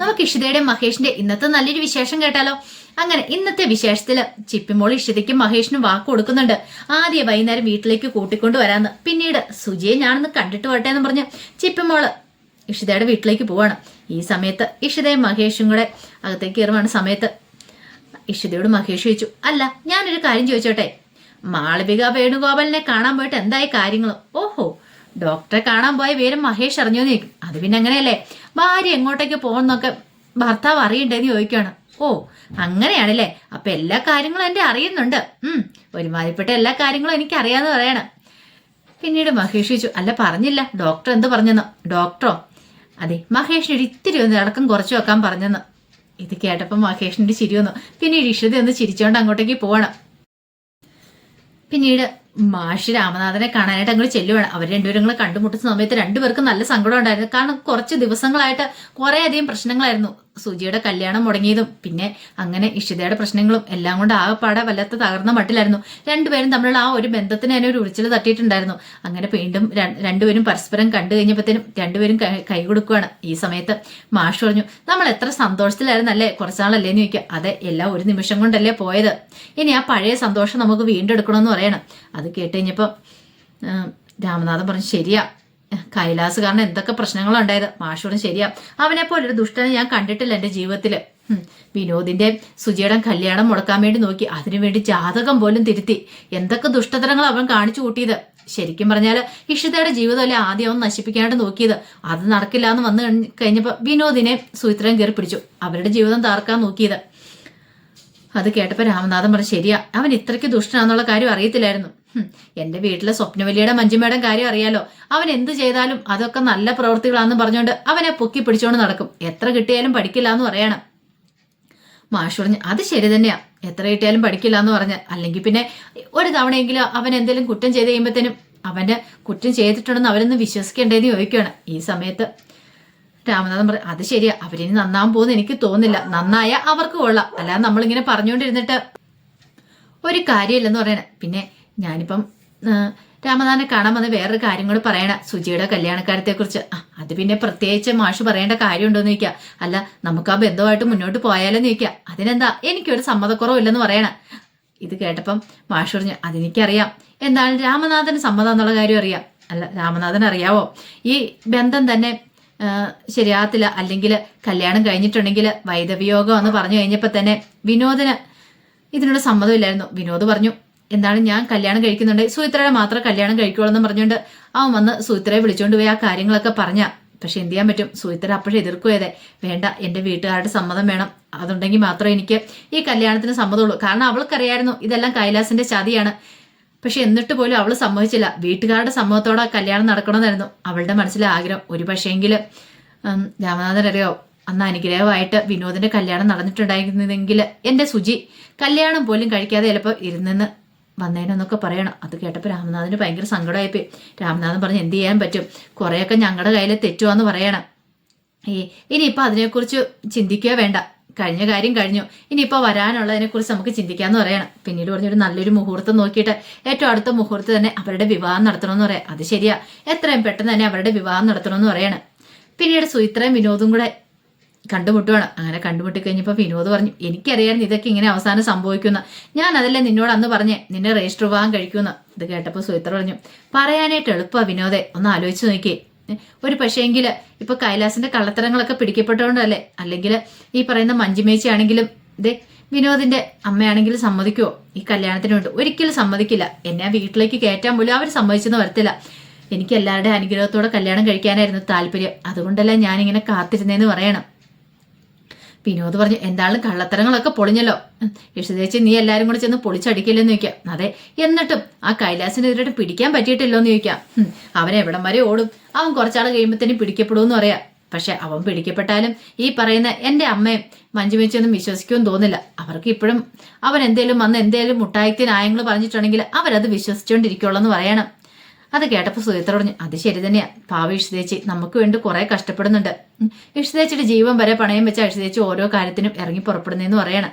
നമുക്ക് ഇഷിതയുടെ മഹേഷിന്റെ ഇന്നത്തെ നല്ലൊരു വിശേഷം കേട്ടാലോ? അങ്ങനെ ഇന്നത്തെ വിശേഷത്തിൽ ചിപ്പിമോൾ ഇഷിതയ്ക്കും മഹേഷിനും വാക്ക് കൊടുക്കുന്നുണ്ട്. ആദ്യം വൈകുന്നേരം വീട്ടിലേക്ക് കൂട്ടിക്കൊണ്ട് വരാന്ന്. പിന്നീട് സുജിയെ ഞാനൊന്ന് കണ്ടിട്ട് വരട്ടെ എന്ന് പറഞ്ഞ് ചിപ്പിമോൾ ഇഷിതയുടെ വീട്ടിലേക്ക് പോവാണ്. ഈ സമയത്ത് ഇഷിതയും മഹേഷും കൂടെ അകത്തേക്ക് കയറുവാണ്. സമയത്ത് ഇഷിതയോട് മഹേഷ് ചോദിച്ചു അല്ല ഞാനൊരു കാര്യം ചോദിച്ചോട്ടെ? മാളവിക വേണുഗോപാലിനെ കാണാൻ പോയിട്ട് എന്തായി കാര്യങ്ങൾ ഓഹോ ഡോക്ടറെ കാണാൻ പോയ പേരും മഹേഷ് അറിഞ്ഞു ചോദിക്കും. അത് പിന്നെ അങ്ങനെയല്ലേ? ഭാര്യ എങ്ങോട്ടേക്ക് പോകുന്നൊക്കെ ഭർത്താവ് അറിയണ്ടേന്ന് ചോദിക്കുകയാണ് ഓ അങ്ങനെയാണല്ലേ? അപ്പൊ എല്ലാ കാര്യങ്ങളും എന്റെ അറിയുന്നുണ്ട്. ഉം ഒരുമാതിരിപ്പെട്ട എല്ലാ കാര്യങ്ങളും എനിക്ക് അറിയാന്ന് പറയണം. പിന്നീട് മഹേഷ് ചോദിച്ചു അല്ല പറഞ്ഞില്ല. ഡോക്ടർ എന്ത് പറഞ്ഞെന്ന്? ഡോക്ടറോ? അതെ മഹേഷിന് ഒരു ഇത്തിരി ഒന്ന് ഇളക്കം കുറച്ച് വെക്കാൻ പറഞ്ഞെന്ന്. ഇത് കേട്ടപ്പോൾ മഹേഷിന്റെ ചിരി വന്നു. പിന്നീട് ഇഷിത ഒന്ന് ചിരിച്ചോണ്ട് അങ്ങോട്ടേക്ക് പോവണം. പിന്നീട് മാഷി രാമനാഥനെ കാണാനായിട്ട് അങ്ങോട്ട് ചെല്ലുവാണ്. അവർ രണ്ടുപേരും കണ്ടുമുട്ടുന്ന സമയത്ത് രണ്ടുപേർക്കും നല്ല സങ്കടം ഉണ്ടായിരുന്നു. കാരണം കുറച്ച് ദിവസങ്ങളായിട്ട് കുറേ അധികം പ്രശ്നങ്ങളായിരുന്നു. സുജിയുടെ കല്യാണം മുടങ്ങിയതും പിന്നെ അങ്ങനെ ഇഷിതയുടെ പ്രശ്നങ്ങളും എല്ലാം കൊണ്ട് ആകെപ്പാടെ വല്ലാത്ത തകർന്ന മട്ടിലായിരുന്നു. രണ്ടുപേരും തമ്മിലുള്ള ആ ഒരു ബന്ധത്തിന് തന്നെ ഒരു ഉറിച്ചിൽ തട്ടിയിട്ടുണ്ടായിരുന്നു. അങ്ങനെ വീണ്ടും രണ്ടുപേരും പരസ്പരം കണ്ടു കഴിഞ്ഞപ്പോഴത്തേനും രണ്ടുപേരും കൈ- കൊടുക്കുകയാണ് ഈ സമയത്ത് മാഷ് പറഞ്ഞു നമ്മൾ എത്ര സന്തോഷത്തിലായിരുന്നു അല്ലേ കുറച്ചാളല്ലേ എന്ന് ചോദിക്കുക. അതെ എല്ലാം ഒരു നിമിഷം കൊണ്ടല്ലേ പോയത്. ഇനി ആ പഴയ സന്തോഷം നമുക്ക് വീണ്ടെടുക്കണമെന്ന് പറയണം. അത് കേട്ട് കഴിഞ്ഞപ്പോൾ രാമനാഥൻ പറഞ്ഞു ശരിയാ കൈലാസ് കാരണം എന്തൊക്കെ പ്രശ്നങ്ങളുണ്ടായത് മാഷോടും ശരിയാ. അവനെ പോലെ ഒരു ദുഷ്ടനെ ഞാൻ കണ്ടിട്ടില്ല എന്റെ ജീവിതത്തിൽ വിനോദിന്റെ സുജിയുടെ കല്യാണം മുടക്കാൻ വേണ്ടി നോക്കി അതിനുവേണ്ടി ജാതകം പോലും തിരുത്തി. എന്തൊക്കെ ദുഷ്ടതരങ്ങൾ അവൻ കാണിച്ചു കൂട്ടിയത്. ശരിക്കും പറഞ്ഞാൽ ഇഷിതയുടെ ജീവിതമല്ലേ ആദ്യം അവൻ നശിപ്പിക്കാനായിട്ട് നോക്കിയത്? അത് നടക്കില്ല എന്ന് വന്നു കഴിഞ്ഞപ്പോ കഴിഞ്ഞപ്പോൾ വിനോദിനെ സുചിത്രം കയറി പിടിച്ചു. അവരുടെ ജീവിതം താർക്കാൻ നോക്കിയത്. അത് കേട്ടപ്പോൾ രാമനാഥൻ പറഞ്ഞു ശരിയാ. അവൻ ഇത്രയ്ക്ക് ദുഷ്ടനാന്നുള്ള കാര്യം അറിയത്തില്ലായിരുന്നു. എന്റെ വീട്ടിലെ സ്വപ്നവലിയുടെ മഞ്ജുമയുടെ കാര്യം അറിയാലോ. അവൻ എന്ത് ചെയ്താലും അതൊക്കെ നല്ല പ്രവൃത്തികളാന്ന് പറഞ്ഞുകൊണ്ട് അവനെ പൊക്കി പിടിച്ചോണ്ട് നടക്കും. എത്ര കിട്ടിയാലും പഠിക്കില്ല എന്ന് പറയണം. മാഷ് പറഞ്ഞു അത് ശരി തന്നെയാ. എത്ര കിട്ടിയാലും പഠിക്കില്ല എന്ന് പറഞ്ഞ്. അല്ലെങ്കിൽ പിന്നെ ഒരു തവണയെങ്കിലും അവൻ എന്തെങ്കിലും കുറ്റം ചെയ്ത് കഴിയുമ്പോഴത്തേനും അവന്റെ കുറ്റം ചെയ്തിട്ടുണ്ടെന്ന് അവരൊന്ന് വിശ്വസിക്കേണ്ടതെന്ന് ചോദിക്കുകയാണ് ഈ സമയത്ത് രാമനാഥൻ പറഞ്ഞു അത് ശരിയാ. അവരിനി നന്നാവാൻ പോകുന്ന എനിക്ക് തോന്നില്ല നന്നായ അവർക്ക് കൊള്ളാം. അല്ലാതെ നമ്മളിങ്ങനെ പറഞ്ഞുകൊണ്ടിരുന്നിട്ട് ഒരു കാര്യമില്ലെന്ന് പറയണേ. പിന്നെ ഞാനിപ്പം രാമനാഥനെ കാണാൻ വന്ന വേറൊരു കാര്യം കൂടെ പറയണ. സുജിയുടെ കല്യാണക്കാരത്തെ കുറിച്ച് അത് പിന്നെ പ്രത്യേകിച്ച് മാഷ് പറയേണ്ട കാര്യമുണ്ടോന്ന് ചോദിക്കുക അല്ല നമുക്ക് ആ ബന്ധമായിട്ട് മുന്നോട്ട് പോയാലെന്ന് ചോദിക്കുക അതിനെന്താ? എനിക്കൊരു സമ്മതക്കുറവില്ലെന്ന് പറയണ. ഇത് കേട്ടപ്പം മാഷ് പറഞ്ഞു അതെനിക്കറിയാം. എന്താണ് രാമനാഥന് സമ്മതം എന്നുള്ള കാര്യം അറിയാം. അല്ല രാമനാഥൻ അറിയാവോ? ഈ ബന്ധം തന്നെ ശരിയാകത്തില്ല. അല്ലെങ്കിൽ കല്യാണം കഴിഞ്ഞിട്ടുണ്ടെങ്കിൽ വൈദവിയോഗം എന്ന് പറഞ്ഞു കഴിഞ്ഞപ്പോൾ തന്നെ വിനോദിന് ഇതിനോട് സമ്മതമില്ലായിരുന്നു. വിനോദ് പറഞ്ഞു എന്താണ് ഞാൻ കല്യാണം കഴിക്കുന്നുണ്ട്? സുഹിത്രയുടെ മാത്രം കല്യാണം കഴിക്കുള്ളൂ എന്ന് പറഞ്ഞുകൊണ്ട് അവൻ വന്ന് സുഹിത്രയെ വിളിച്ചുകൊണ്ട് പോയി ആ കാര്യങ്ങളൊക്കെ പറഞ്ഞ. പക്ഷെ എന്ത് ചെയ്യാൻ പറ്റും? സുഹിത്ര അപ്പോഴേ എതിർക്കുകയതേ. വേണ്ട എന്റെ വീട്ടുകാരുടെ സമ്മതം വേണം. അതുണ്ടെങ്കിൽ മാത്രമേ എനിക്ക് ഈ കല്യാണത്തിന് സമ്മതമുള്ളൂ. കാരണം അവൾക്കറിയായിരുന്നു ഇതെല്ലാം കൈലാസിന്റെ ചതിയാണ്. പക്ഷെ എന്നിട്ട് പോലും അവൾ സമ്മതിച്ചില്ല. വീട്ടുകാരുടെ സമ്മതത്തോടെ കല്യാണം നടക്കണമെന്നായിരുന്നു അവളുടെ മനസ്സിലെ ആഗ്രഹം. ഒരു പക്ഷേങ്കിൽ രാമനാഥൻ അറിയോ അന്ന് അനുഗ്രഹമായിട്ട് വിനോദിന്റെ കല്യാണം നടന്നിട്ടുണ്ടായിരുന്നെങ്കിൽ എന്റെ സുജി കല്യാണം പോലും കഴിക്കാതെ ചിലപ്പോൾ ഇരുന്നെന്ന് വന്നേനെന്നൊക്കെ പറയണം. അത് കേട്ടപ്പോൾ രാമനാഥന് ഭയങ്കര സങ്കടമായിപ്പോയി. രാമനാഥൻ പറഞ്ഞ് എന്ത് ചെയ്യാൻ പറ്റും? കുറേയൊക്കെ ഞങ്ങളുടെ കയ്യിൽ തെറ്റുവാന്ന് പറയണം. ഈ ഇനിയിപ്പോൾ അതിനെക്കുറിച്ച് ചിന്തിക്കുക വേണ്ട. കഴിഞ്ഞ കാര്യം കഴിഞ്ഞു. ഇനിയിപ്പോൾ വരാനുള്ളതിനെക്കുറിച്ച് നമുക്ക് ചിന്തിക്കാമെന്ന് പറയണം. പിന്നീട് പറഞ്ഞൊരു നല്ലൊരു മുഹൂർത്തം നോക്കിയിട്ട് ഏറ്റവും അടുത്ത മുഹൂർത്തം തന്നെ അവരുടെ വിവാഹം നടത്തണമെന്ന് പറയാം. അത് ശരിയാ. എത്രയും പെട്ടെന്ന് തന്നെ അവരുടെ വിവാഹം നടത്തണമെന്ന് പറയണം. പിന്നീട് സുയിത്രയും വിനോദും കൂടെ കണ്ടുമുട്ടുവാണ്. അങ്ങനെ കണ്ടുമുട്ടി കഴിഞ്ഞപ്പോൾ വിനോദ് പറഞ്ഞു എനിക്കറിയായിരുന്നു ഇതൊക്കെ ഇങ്ങനെ അവസാനം സംഭവിക്കുന്ന ഞാൻ അതല്ലേ നിന്നോട് അന്ന് പറഞ്ഞേ നിന്നെ രജിസ്റ്റർ പോകാൻ കഴിക്കുമെന്ന്. ഇത് കേട്ടപ്പോൾ സുഹിത്ര പറഞ്ഞു പറയാനായിട്ട് എളുപ്പമാണ് വിനോദേ ഒന്ന് ആലോചിച്ച് നോക്കിയേ. ഒരു പക്ഷേങ്കിൽ ഇപ്പൊ കൈലാസിന്റെ കള്ളത്തരങ്ങളൊക്കെ പിടിക്കപ്പെട്ടതുകൊണ്ടല്ലേ അല്ലെങ്കിൽ ഈ പറയുന്ന മഞ്ജുമേച്ചി ആണെങ്കിലും ഇതേ വിനോദിന്റെ അമ്മയാണെങ്കിലും സമ്മതിക്കുമോ ഈ കല്യാണത്തിന് വേണ്ടി ഒരിക്കലും സമ്മതിക്കില്ല. എന്നെ ആ വീട്ടിലേക്ക് കയറ്റാൻ പോലും അവർ സമ്മതിച്ചെന്ന് വരത്തില്ല. എനിക്ക് എല്ലാവരുടെ അനുഗ്രഹത്തോടെ കല്യാണം കഴിക്കാനായിരുന്നു താല്പര്യം. അതുകൊണ്ടല്ല ഞാനിങ്ങനെ കാത്തിരുന്നേന്ന് പറയണം. വിനോദ് പറഞ്ഞു എന്താണ് കള്ളത്തരങ്ങളൊക്കെ പൊളിഞ്ഞല്ലോ. യശുദേച്ചി നീ എല്ലാരും കൂടെ ചെന്ന് പൊളിച്ചടിക്കില്ലെന്ന് ചോദിക്കാം. അതെ എന്നിട്ടും ആ കൈലാസിനെതിരായിട്ട് പിടിക്കാൻ പറ്റിയിട്ടില്ലോ എന്ന് ചോദിക്കാം അവൻ എവിടം വരെ ഓടും? അവൻ കുറച്ചാൾ കഴിയുമ്പോഴത്തേനും പിടിക്കപ്പെടുമെന്ന് പറയാം. പക്ഷെ അവൻ പിടിക്കപ്പെട്ടാലും ഈ പറയുന്ന എന്റെ അമ്മയും മഞ്ജുമേച്ചൊന്നും വിശ്വസിക്കുമെന്ന് തോന്നില്ല. അവർക്ക് ഇപ്പോഴും അവൻ എന്തേലും വന്ന് എന്തേലും മുട്ടായത്തിന് ന്യായങ്ങൾ പറഞ്ഞിട്ടുണ്ടെങ്കിൽ അവരത് വിശ്വസിച്ചുകൊണ്ടിരിക്കുള്ളൂ എന്ന് പറയണം. അത് കേട്ടപ്പോൾ സുഹിത്ര പറഞ്ഞു അത് ശരി തന്നെയാ. പാവ ഇഷ്ടേച്ചി നമുക്ക് വേണ്ടി കുറെ കഷ്ടപ്പെടുന്നുണ്ട്. ഉം. ഇഷ്ടതേച്ചിയുടെ ജീവൻ വരെ പണയം വെച്ച ഇഷ്ടേച്ചി ഓരോ കാര്യത്തിനും ഇറങ്ങി പുറപ്പെടുന്നതെന്ന് പറയണം.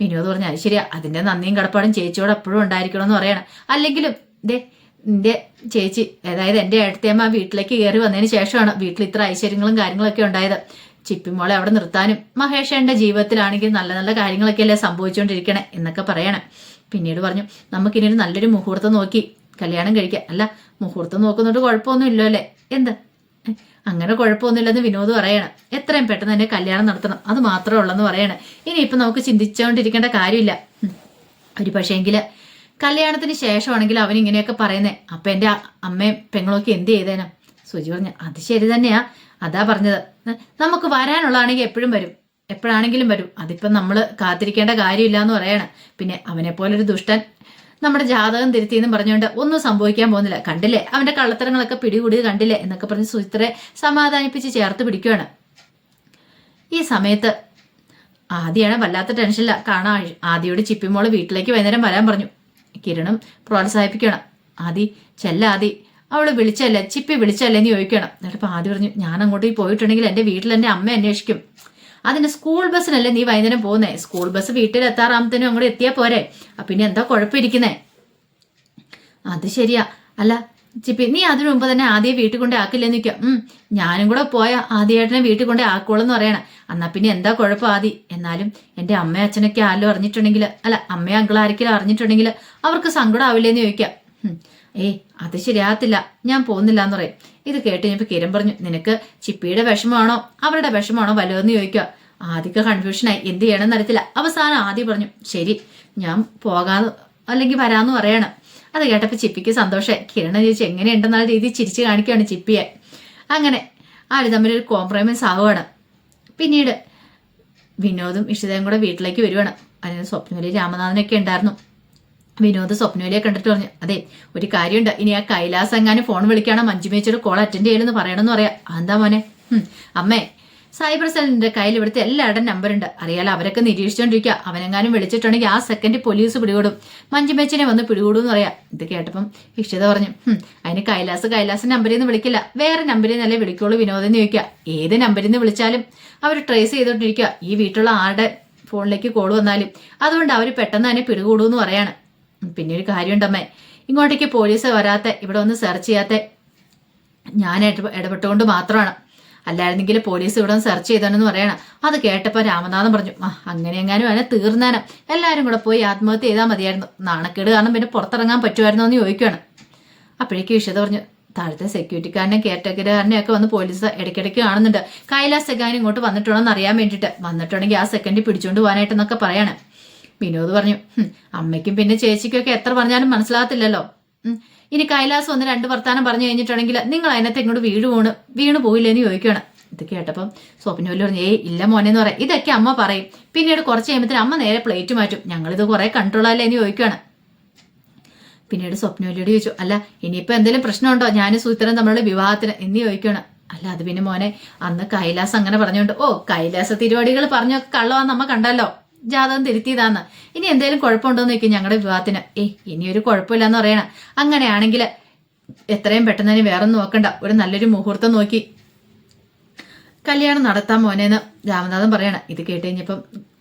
വിനോദ് പറഞ്ഞു അത് ശരിയാ. അതിന്റെ നന്ദിയും കടപ്പാടും ചേച്ചിയോട് എപ്പോഴും ഉണ്ടായിരിക്കണം എന്ന് പറയണം. അല്ലെങ്കിലും ദേ നിന്റെ ചേച്ചി അതായത് എന്റെ ഏട്ടത്തേമ്മ വീട്ടിലേക്ക് കയറി വന്നതിന് ശേഷമാണ് വീട്ടിൽ ഇത്ര ഐശ്വര്യങ്ങളും കാര്യങ്ങളൊക്കെ ഉണ്ടായത്. ചിപ്പിമോളെ അവിടെ നിർത്താനും മഹേഷന്റെ ജീവിതത്തിലാണെങ്കിൽ നല്ല നല്ല കാര്യങ്ങളൊക്കെ അല്ലേ സംഭവിച്ചുകൊണ്ടിരിക്കണേ എന്നൊക്കെ പറയണേ. പിന്നീട് പറഞ്ഞു നമുക്കിനി നല്ലൊരു മുഹൂർത്തം നോക്കി കല്യാണം കഴിക്കാം അല്ല മുഹൂർത്തം നോക്കുന്നോണ്ട് കുഴപ്പമൊന്നും ഇല്ലോ അല്ലേ? എന്ത്? അങ്ങനെ കുഴപ്പമൊന്നുമില്ലെന്ന് വിനോദ് പറയണം. എത്രയും പെട്ടെന്ന് തന്നെ കല്യാണം നടത്തണം. അത് മാത്രമേ ഉള്ളെന്ന് പറയണം. ഇനി ഇപ്പം നമുക്ക് ചിന്തിച്ചുകൊണ്ടിരിക്കേണ്ട കാര്യമില്ല. ഒരു പക്ഷേങ്കിൽ കല്യാണത്തിന് ശേഷമാണെങ്കിൽ അവൻ ഇങ്ങനെയൊക്കെ പറയുന്നേ. അപ്പൊ എന്റെ അ- അമ്മയും പെങ്ങളൊക്കെ എന്ത് ചെയ്തേനാ? സുജി പറഞ്ഞു അത് ശരി തന്നെയാ. അതാ പറഞ്ഞത്. നമുക്ക് വരാനുള്ളതാണെങ്കിൽ എപ്പോഴും വരും. എപ്പോഴാണെങ്കിലും വരും. അതിപ്പം നമ്മൾ കാത്തിരിക്കേണ്ട കാര്യമില്ല എന്ന് പറയണം. പിന്നെ അവനെ പോലൊരു ദുഷ്ടൻ നമ്മുടെ ജാതകം തിരുത്തി എന്ന് പറഞ്ഞുകൊണ്ട് ഒന്നും സംഭവിക്കാൻ പോകുന്നില്ല. കണ്ടില്ലേ? അവന്റെ കള്ളത്തരങ്ങളൊക്കെ പിടികൂടിയത് കണ്ടില്ലേ? എന്നൊക്കെ പറഞ്ഞ് സുചിത്രയെ സമാധാനിപ്പിച്ച് ചേർത്ത് പിടിക്കുകയാണ് ഈ സമയത്ത് ആദ്യമാണ് വല്ലാത്ത ടെൻഷനില്ല. കാണാൻ ആദ്യയോട് ചിപ്പിമോൾ വീട്ടിലേക്ക് വൈകുന്നേരം വരാൻ പറഞ്ഞു. കിരണും പ്രോത്സാഹിപ്പിക്കണം. ആദി ചെല്ല ആദി അവൾ വിളിച്ചല്ലേ? ചിപ്പി വിളിച്ചല്ലേ എന്ന് ചോദിക്കണം. എന്നിട്ട് ആദ്യം പറഞ്ഞു ഞാൻ അങ്ങോട്ട് പോയിട്ടുണ്ടെങ്കിൽ എന്റെ വീട്ടിൽ എന്റെ അമ്മ അന്വേഷിക്കും. അതിന് സ്കൂൾ ബസ്സിനല്ലേ നീ വൈകുന്നേരം പോകുന്നേ സ്കൂൾ ബസ് വീട്ടിൽ എത്താറാമത്തേനും അങ്ങോട്ട് എത്തിയാൽ പോരെ. പിന്നെ എന്താ കുഴപ്പമിരിക്കുന്നേ? അത് ശരിയാ. അല്ല ചിപ്പി നീ അതിനു മുമ്പ് തന്നെ ആദ്യം വീട്ടിൽ കൊണ്ടേ ആക്കില്ലെന്ന് നിൽക്കാം ഉം ഞാനും കൂടെ പോയ ആദ്യമായിട്ടിനെ വീട്ടിൽ കൊണ്ടേ ആക്കോളെന്ന് പറയണം. എന്നാ പിന്നെ എന്താ കുഴപ്പം ആദി എന്നാലും എന്റെ അമ്മയും അച്ഛനൊക്കെ ആരോ അറിഞ്ഞിട്ടുണ്ടെങ്കിൽ അല്ല അമ്മയും അങ്കിൾ ആരെങ്കിലും അറിഞ്ഞിട്ടുണ്ടെങ്കിൽ അവർക്ക് സങ്കടം ആവില്ലേന്ന് ചോദിക്കാം. ഏയ് അത് ശരിയാകത്തില്ല. ഞാൻ പോകുന്നില്ല എന്ന് പറയും. ഇത് കേട്ട് കഴിഞ്ഞപ്പോൾ കിരൺ പറഞ്ഞു നിനക്ക് ചിപ്പിയുടെ വിഷമാണോ അവരുടെ വിഷമാണോ വലുതെന്ന് ചോദിക്കുക. ആദ്യമൊക്കെ കൺഫ്യൂഷനായി എന്ത് ചെയ്യണമെന്ന് അറിയത്തില്ല. അവസാനം ആദ്യം പറഞ്ഞു ശരി ഞാൻ പോകാന്ന് അല്ലെങ്കിൽ വരാന്ന് പറയണം. അത് കേട്ടപ്പോൾ ചിപ്പിക്ക് സന്തോഷമായി കിരൺ ചോദിച്ചു എങ്ങനെയുണ്ടെന്നുള്ള രീതിയിൽ ചിരിച്ചു കാണിക്കുകയാണ് ചിപ്പിയെ. അങ്ങനെ ആര് തമ്മിലൊരു കോംപ്രമൈസ് ആവുകയാണ്. പിന്നീട് വിനോദും ഇഷിതയും കൂടെ വീട്ടിലേക്ക് വരുവാണ്. അതിന് സ്വപ്നവലി രാമനാഥനൊക്കെ ഉണ്ടായിരുന്നു. വിനോദ് സ്വപ്നവലിയെ കണ്ടിട്ട് പറഞ്ഞു അതെ ഒരു കാര്യമുണ്ട്. ഇനി ആ കൈലാസ് എങ്ങാനും ഫോൺ വിളിക്കാണോ? മഞ്ജുമേച്ചൊരു കോൾ അറ്റൻഡ് ചെയ്യലെന്ന് പറയണമെന്ന് പറയാം. എന്താ മോനെ? അമ്മേ സൈബർ സെല്ലിന്റെ കയ്യിൽ ഇവിടുത്തെ എല്ലാവരുടെയും നമ്പർ ഉണ്ട് അറിയാലോ അവരൊക്കെ നിരീക്ഷിച്ചോണ്ടിരിക്കുക അവനെങ്ങാനും വിളിച്ചിട്ടുണ്ടെങ്കിൽ ആ സെക്കൻഡ് പോലീസ് പിടികൂടും. മഞ്ജുമേച്ചിനെ വന്ന് പിടികൂടും പറയാം. ഇത് കേട്ടപ്പം ഇക്ഷിത പറഞ്ഞു "ഹും, അതിന് കൈലാസ് കൈലാസ് നമ്പറിൽ നിന്ന് വിളിക്കില്ല. വേറെ നമ്പറിൽ നിന്നല്ലേ വിളിക്കുള്ളൂ വിനോദം എന്ന് ചോദിക്കുക ഏത് നമ്പറിൽ നിന്ന് വിളിച്ചാലും അവർ ട്രേസ് ചെയ്തോണ്ടിരിക്കുക ഈ വീട്ടിലുള്ള ആരുടെ ഫോണിലേക്ക് കോൾ വന്നാലും. അതുകൊണ്ട് അവർ പെട്ടെന്ന് തന്നെ പിടികൂടും എന്ന് പറയാണ്. പിന്നെ ഒരു കാര്യമുണ്ടമ്മേ. ഇങ്ങോട്ടേക്ക് പോലീസ് വരാത്ത ഇവിടെ ഒന്ന് സെർച്ച് ചെയ്യാത്ത ഞാൻ ഇടപെ- ഇടപെട്ടുകൊണ്ട് മാത്രമാണ്. അല്ലായിരുന്നെങ്കിൽ പോലീസ് ഇവിടെ ഒന്ന് സെർച്ച് ചെയ്തോണെന്ന് പറയണം. അത് കേട്ടപ്പോൾ രാമനാഥൻ പറഞ്ഞു ആ അങ്ങനെ എങ്ങാനും അതിനെ തീർന്നേനെ. എല്ലാവരും കൂടെ പോയി ആത്മഹത്യ ചെയ്താൽ മതിയായിരുന്നു. നാണക്കേട് കാരണം പിന്നെ പുറത്തിറങ്ങാൻ പറ്റുമായിരുന്നോ എന്ന് ചോദിക്കുകയാണ് അപ്പോഴേക്കും ഇഷത പറഞ്ഞു താഴത്തെ സെക്യൂരിറ്റിക്കാരനെ കെയർടേക്കറുകാരനെ ഒക്കെ വന്ന് പോലീസ് ഇടയ്ക്കിടയ്ക്ക് കാണുന്നുണ്ട്. കൈലാസ് സെഗാൻ ഇങ്ങോട്ട് വന്നിട്ടുണ്ടോ എന്ന് അറിയാൻ വേണ്ടിയിട്ട്. വന്നിട്ടുണ്ടെങ്കിൽ ആ സെക്കൻഡിൽ പിടിച്ചുകൊണ്ട് പോകാനായിട്ടെന്നൊക്കെ പറയാണ്. വിനോദ് പറഞ്ഞു "ഹും, അമ്മയ്ക്കും പിന്നെ ചേച്ചിക്കൊക്കെ എത്ര പറഞ്ഞാലും മനസ്സിലാകത്തില്ലല്ലോ. ഇനി കൈലാസ് ഒന്ന് രണ്ട് വർത്താനം പറഞ്ഞു കഴിഞ്ഞിട്ടുണ്ടെങ്കിൽ നിങ്ങൾ അതിനകത്ത് ഇങ്ങോട്ട് വീട് വീണ് വീണ് പോയില്ലേന്ന് ചോദിക്കുകയാണ്. ഇത് കേട്ടപ്പം സ്വപ്നവല്ലി പറഞ്ഞു ഏയ് ഇല്ല മോനെ എന്ന് പറയാം. ഇതൊക്കെ അമ്മ പറയും. പിന്നീട് കുറച്ച് കഴിയുമ്പോൾ അമ്മ നേരെ പ്ലേറ്റ് മാറ്റും. ഞങ്ങളിത് കുറെ കൺട്രോളല്ലേ എന്ന് ചോദിക്കുകയാണ്. പിന്നീട് സ്വപ്നവല്ലിയോട് ചോദിച്ചു അല്ല ഇനിയിപ്പോൾ എന്തെങ്കിലും പ്രശ്നമുണ്ടോ? ഞാനും സൂത്രനും തമ്മിലുള്ള വിവാഹത്തിന്? എന്ന് ചോദിക്കുകയാണ്. അല്ല അത് പിന്നെ മോനെ അന്ന് കൈലാസ് അങ്ങനെ പറഞ്ഞുകൊണ്ട് ഓ കൈലാസ തിരുവാടികൾ പറഞ്ഞൊക്കെ കള്ളവാന്ന് നമ്മ കണ്ടല്ലോ. ജാതകം തിരുത്തിയതാന്ന്. ഇനി എന്തേലും കുഴപ്പമുണ്ടോന്ന് ചോദിക്കും ഞങ്ങളുടെ വിവാഹത്തിന്. ഏയ് ഒരു കുഴപ്പമില്ലെന്ന് പറയണം. അങ്ങനെയാണെങ്കിൽ എത്രയും പെട്ടെന്ന് വേറെ നോക്കണ്ട. ഒരു നല്ലൊരു മുഹൂർത്തം നോക്കി കല്യാണം നടത്താൻ മോനേന്ന് രാമനാഥൻ പറയണം. ഇത് കേട്ട് കഴിഞ്ഞപ്പം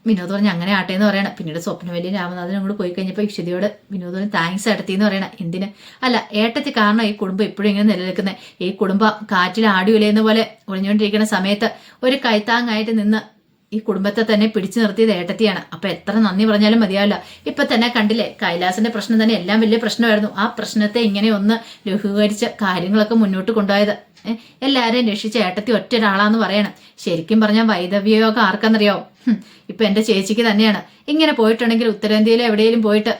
വിനോദ് പറഞ്ഞ് അങ്ങനെ ആട്ടെ എന്ന് പറയണം. പിന്നീട് സ്വപ്നവല്ലി രാമനാഥനും കൂടെ പോയി കഴിഞ്ഞപ്പോൾ ഇക്ഷിതയോട് വിനോദിന് താങ്ക്സ് എടുത്തി എന്ന് പറയണം. എന്തിന്? അല്ല ഏട്ടത്തി കാരണം ഈ കുടുംബം ഇപ്പോഴും ഇങ്ങനെ നിലനിൽക്കുന്നത് ഈ കുടുംബം കാറ്റിൽ ആടി ഉലയുന്ന പോലെ ഒളിഞ്ഞുകൊണ്ടിരിക്കുന്ന സമയത്ത് ഒരു കൈത്താങ്ങായിട്ട് നിന്ന് ഈ കുടുംബത്തെ തന്നെ പിടിച്ചു നിർത്തിയത് ഏട്ടത്തിയാണ്. അപ്പൊ എത്ര നന്ദി പറഞ്ഞാലും മതിയാവില്ല. ഇപ്പൊ തന്നെ കണ്ടില്ലേ കൈലാസിന്റെ പ്രശ്നം തന്നെ എല്ലാം വലിയ പ്രശ്നമായിരുന്നു. ആ പ്രശ്നത്തെ ഇങ്ങനെ ഒന്ന് ലഘൂകരിച്ച് കാര്യങ്ങളൊക്കെ മുന്നോട്ട് കൊണ്ടുപോയത്. എല്ലാവരെയും രക്ഷിച്ച ഏട്ടത്തി ഒറ്റ ഒരാളാന്ന് പറയണം. ശരിക്കും പറഞ്ഞാൽ വൈദവ്യയോഗം ആർക്കെന്നറിയാവോ? ഇപ്പൊ എന്റെ ചേച്ചിക്ക് തന്നെയാണ്. ഇങ്ങനെ പോയിട്ടുണ്ടെങ്കിൽ ഉത്തരേന്ത്യയിലോ എവിടെയെങ്കിലും പോയിട്ട്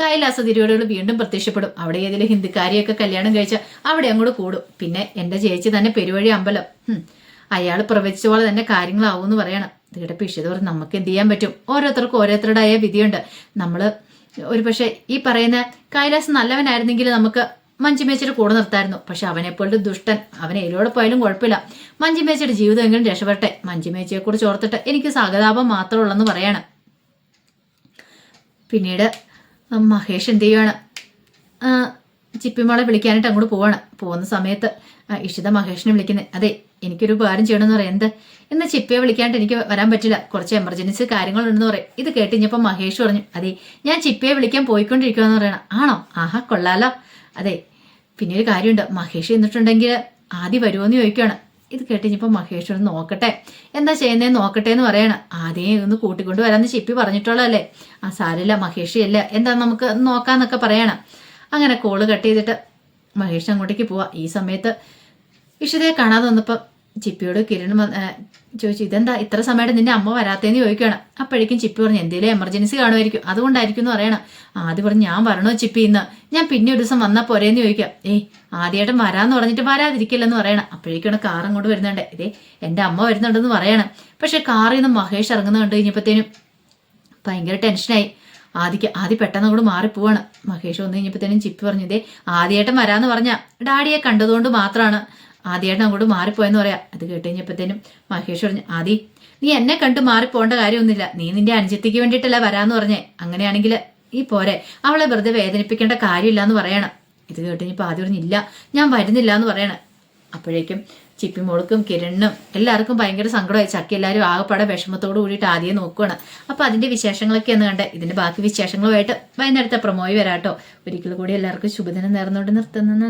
കൈലാസ തിരുവടികൾ വീണ്ടും പ്രത്യക്ഷപ്പെടും. അവിടെ ഏതെങ്കിലും ഹിന്ദിക്കാരിയൊക്കെ കല്യാണം കഴിച്ച അവിടെ അങ്ങോട്ട് കൂടും. പിന്നെ എന്റെ ചേച്ചി തന്നെ പെരുവഴി അമ്പലം. അയാൾ പ്രവചിച്ച പോലെ തന്നെ കാര്യങ്ങളാവും എന്ന് പറയണം. പിഷിത് പറഞ്ഞ് നമുക്ക് എന്ത് ചെയ്യാൻ പറ്റും? ഓരോരുത്തർക്കും ഓരോരുത്തരുടേതായ വിധിയുണ്ട്. നമ്മൾ ഒരു പക്ഷേ ഈ പറയുന്ന കൈലാസ് നല്ലവനായിരുന്നെങ്കിൽ നമുക്ക് മഞ്ജുമേച്ചിയുടെ കൂടെ നിർത്തായിരുന്നു. പക്ഷെ അവനെപ്പോലൊരു ദുഷ്ടൻ അവനെ ഇതിലൂടെ പോയാലും കുഴപ്പമില്ല. മഞ്ജുമേച്ചിയുടെ ജീവിതം എങ്കിലും രക്ഷപ്പെട്ടെ മഞ്ജുമേച്ചിയെ കുറിച്ച് ഓർത്തിട്ട് എനിക്ക് സഹതാപം മാത്രമേ ഉള്ളെന്ന് പറയാണ്. പിന്നീട് മഹേഷ് എന്ത് ചെയ്യുവാണ്? ചിപ്പിമോളെ വിളിക്കാനായിട്ട് അങ്ങോട്ട് പോവാണ്. പോകുന്ന സമയത്ത് ഇഷിത മഹേഷിനെ വിളിക്കുന്നത് അതെ എനിക്കൊരു ഉപകാരം ചെയ്യണമെന്ന് പറയാം. എന്ത്? ഇന്ന് ചിപ്പയെ വിളിക്കാണ്ട് എനിക്ക് വരാൻ പറ്റില്ല. കുറച്ച് എമർജൻസി കാര്യങ്ങളുണ്ടെന്ന് പറയും. ഇത് കേട്ട് ഇനിയിപ്പോൾ മഹേഷ് പറഞ്ഞു അതെ ഞാൻ ചിപ്പയെ വിളിക്കാൻ പോയിക്കൊണ്ടിരിക്കുമെന്ന് പറയണം. ആണോ? ആഹാ കൊള്ളാലോ. അതെ പിന്നെ ഒരു കാര്യമുണ്ട്. മഹേഷ് എന്നിട്ടുണ്ടെങ്കിൽ ആദ്യം വരുമോയെന്ന് ചോദിക്കുകയാണ് ഇത് കേട്ടിഞ്ഞപ്പോൾ മഹേഷ് ഒന്ന് നോക്കട്ടെ. എന്താ ചെയ്യുന്നതെന്ന് നോക്കട്ടെ എന്ന് പറയണം. ആദ്യം ഒന്ന് കൂട്ടിക്കൊണ്ട് വരാമെന്ന് ചിപ്പി പറഞ്ഞിട്ടുള്ളതല്ലേ. ആ സാരില്ല മഹേഷ് അല്ല എന്താ നമുക്ക് നോക്കാന്നൊക്കെ പറയണം. അങ്ങനെ കോൾ കട്ട് ചെയ്തിട്ട് മഹേഷ് അങ്ങോട്ടേക്ക് പോവാ. ഈ സമയത്ത് ഇഷിതയെ കാണാതെ വന്നപ്പോൾ ചിപ്പിയോട് കിരൺ ചോദിച്ചു ഇതെന്താ ഇത്ര സമയത്ത് നിന്റെ അമ്മ വരാത്തേന്ന് ചോദിക്കുകയാണ്? അപ്പോഴേക്കും ചിപ്പി പറഞ്ഞു എന്തെങ്കിലും എമർജൻസി കാണുമായിരിക്കും. അതുകൊണ്ടായിരിക്കും എന്ന് പറയണം. ആദ്യം പറഞ്ഞു ഞാൻ വരണോ ചിപ്പി ഇന്ന്? ഞാൻ പിന്നെ ഒരു ദിവസം വന്നാൽ പോരേന്ന് ചോദിക്കാം ഏയ് ആദ്യമായിട്ട് വരാന്ന് പറഞ്ഞിട്ട് വരാതിരിക്കില്ലെന്ന് പറയണം. അപ്പോഴേക്കാണ് കാർ അങ്ങോട്ട് വരുന്നുണ്ട്. ഇതേ എന്റെ അമ്മ വരുന്നുണ്ടെന്ന് പറയണം. പക്ഷെ കാറിൽ നിന്ന് മഹേഷ് ഇറങ്ങുന്ന കണ്ടു കഴിഞ്ഞപ്പോഴത്തേനും ഭയങ്കര ടെൻഷനായി. ആദിക്ക് ആദ്യ പെട്ടെന്ന് അങ്ങോട്ട് മാറിപ്പോവാണ് മഹേഷ് വന്നു കഴിഞ്ഞപ്പോഴത്തേനും ചിപ്പി പറഞ്ഞു ഇതേ വരാമെന്ന് പറഞ്ഞ ഡാഡിയെ കണ്ടതുകൊണ്ട് മാത്രമാണ് ആദ്യമായിട്ട് അങ്ങോട്ട് മാറിപ്പോയെന്ന് പറയാം. അത് കേട്ട് കഴിഞ്ഞപ്പോഴത്തേനും മഹേഷ് പറഞ്ഞു ആദി നീ എന്നെ കണ്ട് മാറിപ്പോകേണ്ട കാര്യമൊന്നുമില്ല. നീ നിന്റെ അനുജത്തിക്ക് വേണ്ടിയിട്ടല്ല വരാന്ന് പറഞ്ഞേ. അങ്ങനെയാണെങ്കിൽ ഈ പോരെ. അവളെ വെറുതെ വേദനിപ്പിക്കേണ്ട കാര്യമില്ല എന്ന് പറയണം. ഇത് കേട്ട് കഴിഞ്ഞപ്പോൾ ആദ്യം പറഞ്ഞു ഇല്ല ഞാൻ വരുന്നില്ല എന്ന് പറയണം. അപ്പോഴേക്കും ചിപ്പിമോൾക്കും കിരണിനും എല്ലാവർക്കും ഭയങ്കര സങ്കടമായി. ചക്കി എല്ലാവരും ആകെപ്പാടെ വിഷമത്തോട് കൂടിയിട്ട് ആദ്യം നോക്കുകയാണ് അപ്പോൾ അതിന്റെ വിശേഷങ്ങളൊക്കെ ഒന്ന് കണ്ട് ഇതിന്റെ ബാക്കി വിശേഷങ്ങളുമായിട്ട് വൈകുന്നേരത്തെ പ്രമോയി വരാട്ടോ. ഒരിക്കൽ കൂടി എല്ലാവർക്കും ശുഭദിനം നേർന്നുകൊണ്ട് നിർത്തുന്നു.